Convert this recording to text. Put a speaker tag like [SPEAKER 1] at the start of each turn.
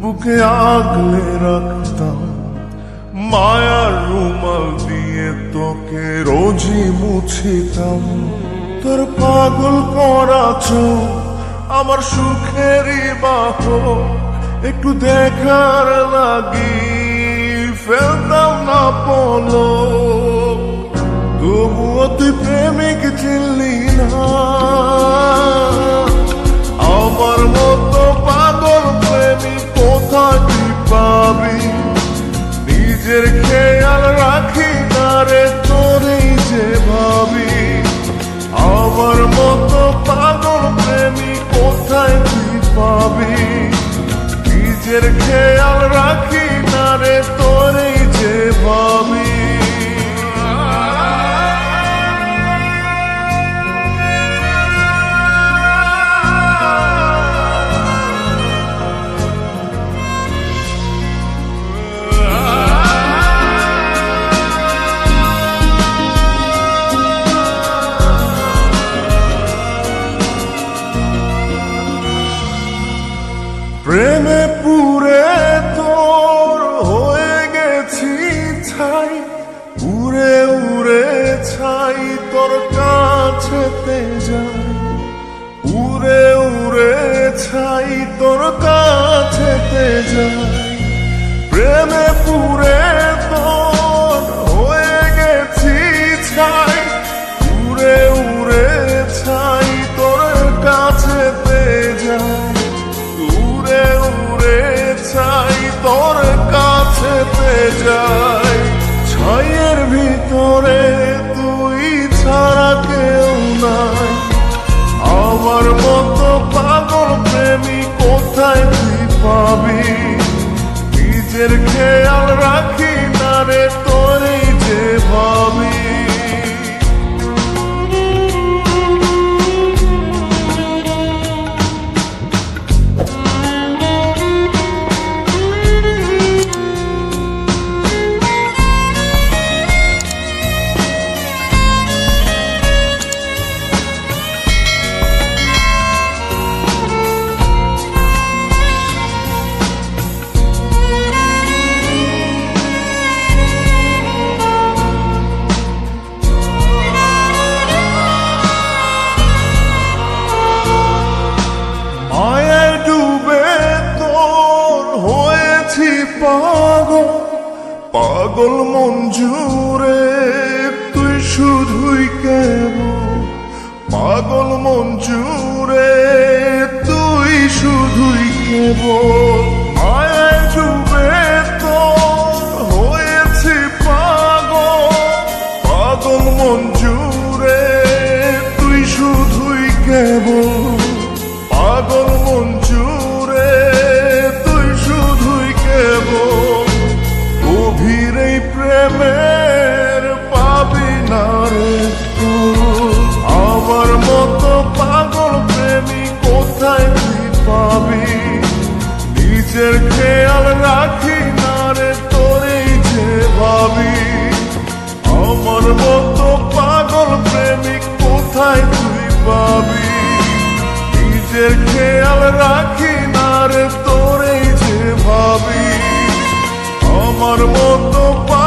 [SPEAKER 1] বুকে আগলে রাখতাম। মায়ার রুমাল দিয়ে তোকে রোজই মুছিতাম। তোর পাগল করা আমার সুখেরই বাহ একটু দেখার লাগি, ফেলতাম না পলো তবুও তুই প্রেমিক চিনলি না। আমার মতো পাগল প্রেমিক কোথায় তুই পাবি? নিজের খেয়াল রাখি না রে, তোরেই যে ভাবি। আমার মতো পাগল প্রেমিক কোথায় তুই পাবি? নিজের খেয়াল রাখি না রে তোরেই যে ভাবি। প্রেমে তোর যাই। প্রেমে পুরে তোর হয়ে গেছি ছাই। উড়ে উড়ে ছাই তোর কাছেতে যাই। উড়ে উড়ে ছাই তোর কাছেতে যাই। নিজের খেয়াল পাগল মঞ্জুরে তুই শুধুই কেবল পাগল মঞ্জুরে তুই শুধুই পাগল। মঞ্জুরে তুই পাগল নিজের খেয়াল রাখি না রে তোরে যে ভাবি। আমার মতো পাগল